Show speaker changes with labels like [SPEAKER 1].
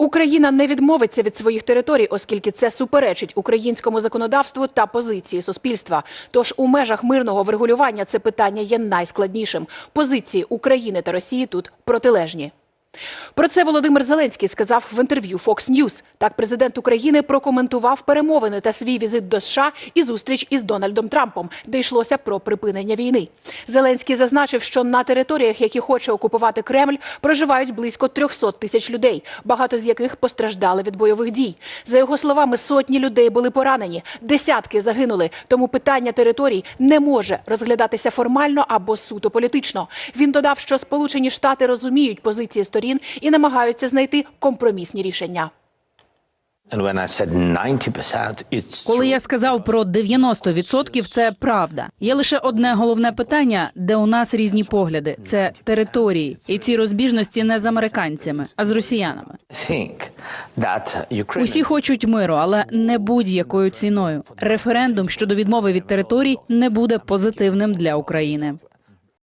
[SPEAKER 1] Україна не відмовиться від своїх територій, оскільки це суперечить українському законодавству та позиції суспільства. Тож у межах мирного врегулювання це питання є найскладнішим. Позиції України та Росії тут протилежні. Про це Володимир Зеленський сказав в інтерв'ю Fox News. Так, президент України прокоментував перемовини та свій візит до США і зустріч із Дональдом Трампом, де йшлося про припинення війни. Зеленський зазначив, що на територіях, які хоче окупувати Кремль, проживають близько 300 тисяч людей, багато з яких постраждали від бойових дій. За його словами, сотні людей були поранені, десятки загинули. Тому питання територій не може розглядатися формально або суто політично. Він додав, що Сполучені Штати розуміють позиції сторін і намагаються знайти компромісні рішення.
[SPEAKER 2] Коли я сказав про 90%, це правда. Є лише одне головне питання, де у нас різні погляди: це території, і ці розбіжності не з американцями, а з росіянами. Усі хочуть миру, але не будь-якою ціною. Референдум щодо відмови від територій не буде позитивним для України.